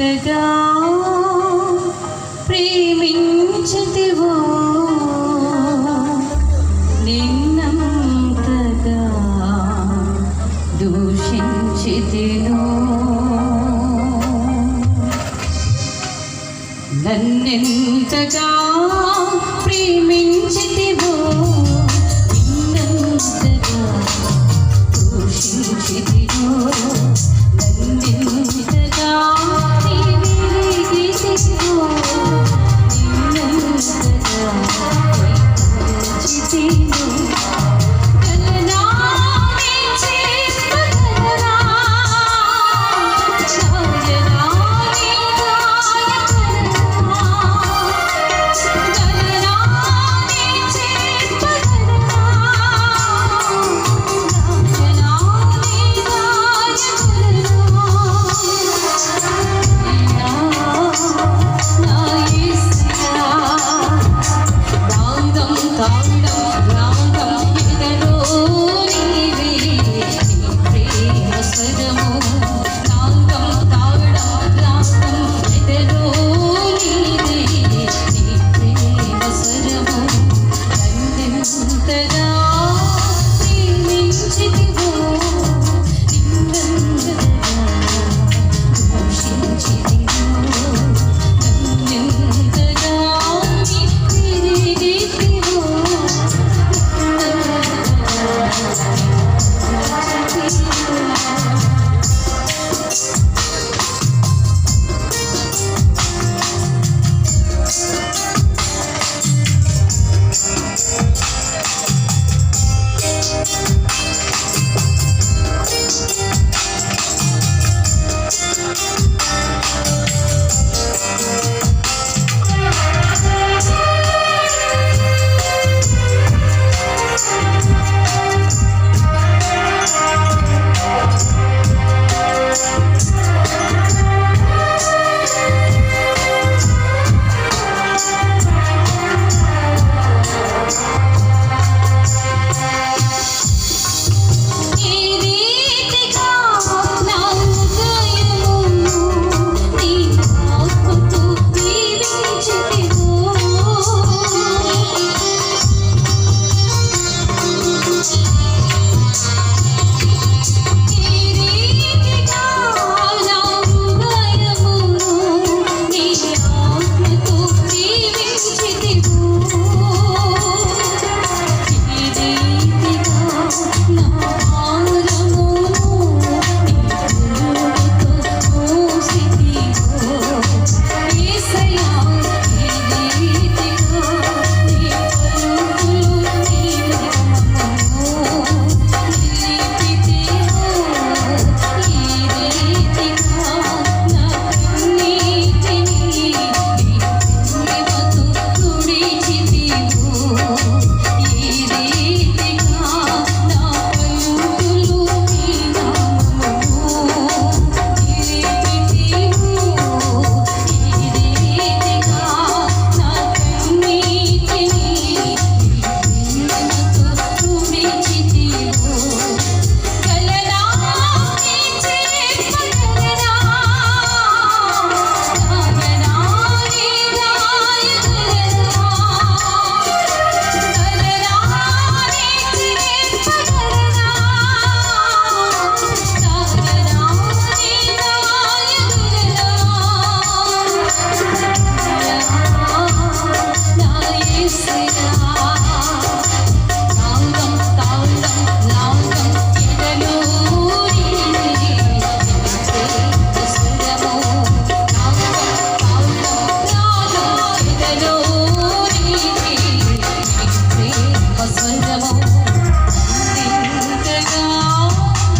నన్నెంతగా ప్రేమించతివో నిన్నంతగా దూషించితినో నన్నెంతగా ప్రేమించితివో องดอก